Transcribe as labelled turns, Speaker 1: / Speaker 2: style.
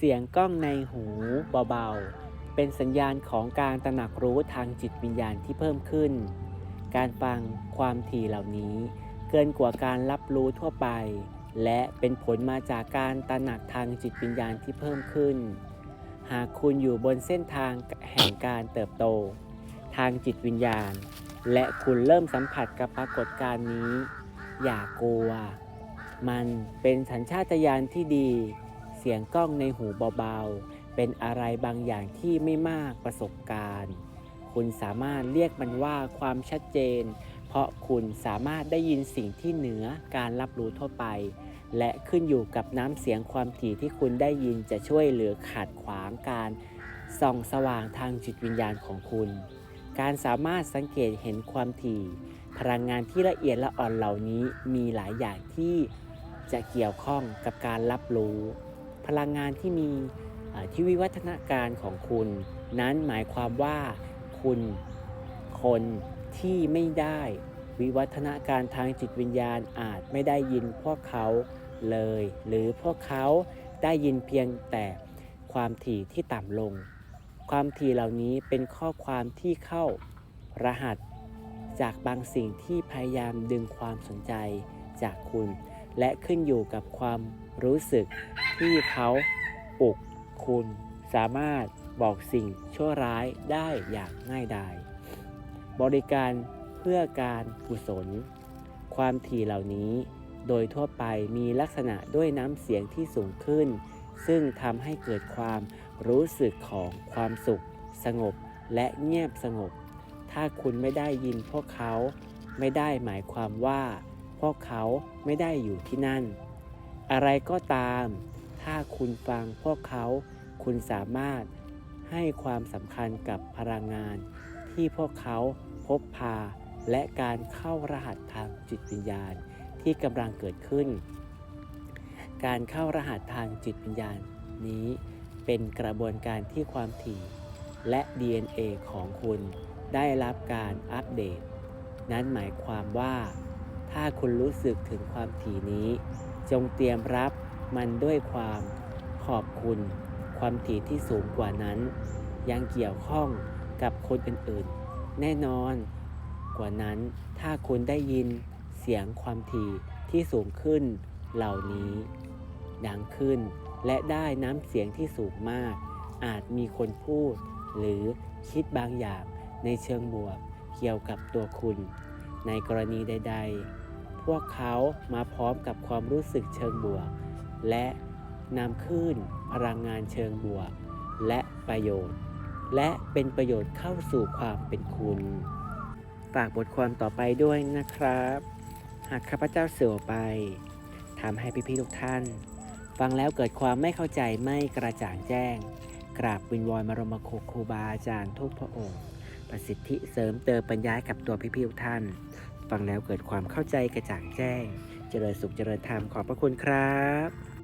Speaker 1: เสียงกล้องในหูเบาๆ เป็นสัญญาณของการตระหนักรู้ทางจิตวิญญาณที่เพิ่มขึ้น การฟังความถี่เหล่านี้ เกินกว่าการรับรู้ทั่วไป และเป็นผลมาจากการตระหนักทางจิตวิญญาณที่เพิ่มขึ้น หากคุณอยู่บนเส้นทางแห่งการเติบโต ทางจิตวิญญาณ และคุณเริ่มสัมผัสกับปรากฏการณ์นี้ อย่ากลัว มันเป็นสัญชาตญาณที่ดี เสียงกล้องในหูเบาๆ เป็นอะไรบางอย่างที่ไม่มากประสบการณ์ คุณสามารถเรียกมันว่าความชัดเจน เพราะคุณสามารถได้ยินสิ่งที่เหนือการรับรู้ทั่วไป และขึ้นอยู่กับน้ำเสียงความถี่ที่คุณได้ยินจะช่วยเหลือขัดขวางการส่องสว่างทางจิตวิญญาณของคุณ การสามารถสังเกตเห็นความถี่ พลังงานที่ละเอียดละอ่อนเหล่านี้มีหลายอย่างที่จะเกี่ยวข้องกับการรับรู้ พลังงานที่มีที่วิวัฒนาการของคุณ นั้นหมายความว่าคุณคนที่ไม่ได้วิวัฒนาการทางจิตวิญญาณอาจไม่ได้ยินพวกเขาเลย หรือพวกเขาได้ยินเพียงแต่ความถี่ที่ต่ำลง ความถี่เหล่านี้เป็นข้อความที่เข้ารหัส จากบางสิ่งที่พยายามดึงความสนใจจากคุณ และขึ้นอยู่กับความรู้สึกที่เขาปลุกคุณ สามารถบอกสิ่งชั่วร้ายได้อย่างง่ายดาย บริการเพื่อการกุศล ความถี่เหล่านี้โดยทั่วไปมีลักษณะด้วยน้ำเสียงที่สูงขึ้น ซึ่งทำให้เกิดความรู้สึกของความสุข สงบและเงียบสงบ ถ้าคุณไม่ได้ยินพวกเขา ไม่ได้หมายความว่า พวกเขาไม่ได้อยู่ที่นั่น อะไรก็ตาม ถ้าคุณฟังพวกเขาคุณสามารถให้ความสำคัญกับพลังงาน ที่พวกเขาพบพาและการเข้ารหัสทางจิตวิญญาณที่กำลังเกิดขึ้น การเข้ารหัสทางจิตวิญญาณนี้เป็นกระบวนการที่ความถี่และ DNA ของคุณได้รับการอัปเดต นั้นหมายความว่า ถ้าคุณรู้สึกถึงความถี่นี้ จงเตรียมรับมันด้วยความขอบคุณ ความถี่ที่สูงกว่านั้น ยังเกี่ยวข้องกับคนอื่นๆ แน่นอนกว่านั้น ถ้าคุณได้ยินเสียงความถี่ที่สูงขึ้นเหล่านี้ ดังขึ้นและได้น้ำเสียงที่สูงมาก อาจมีคนพูด หรือคิดบางอย่างในเชิงบวกเกี่ยวกับตัวคุณ ในกรณีใด ๆ พวกเขามาพร้อมกับความรู้สึกเชิงบวก และนำขึ้นพลังงานเชิงบวก และประโยชน์ และเป็นประโยชน์เข้าสู่ความเป็นคุณฝากบทความต่อไปด้วยนะครับ หากข้าพเจ้าเสื่อไปทำให้พี่ๆทุกท่าน ฟังแล้วเกิดความไม่เข้าใจไม่กระจ่างแจ้ง กราบวินวอนมารมคครูบาอาจารย์ทุกพระองค์ ประสิทธิเสริมเติมปัญญาให้กับตัวพี่ๆทุกท่าน ฟังแล้วเกิดความเข้าใจกระจ่างแจ้ง เจริญสุขเจริญธรรมขอบพระคุณครับ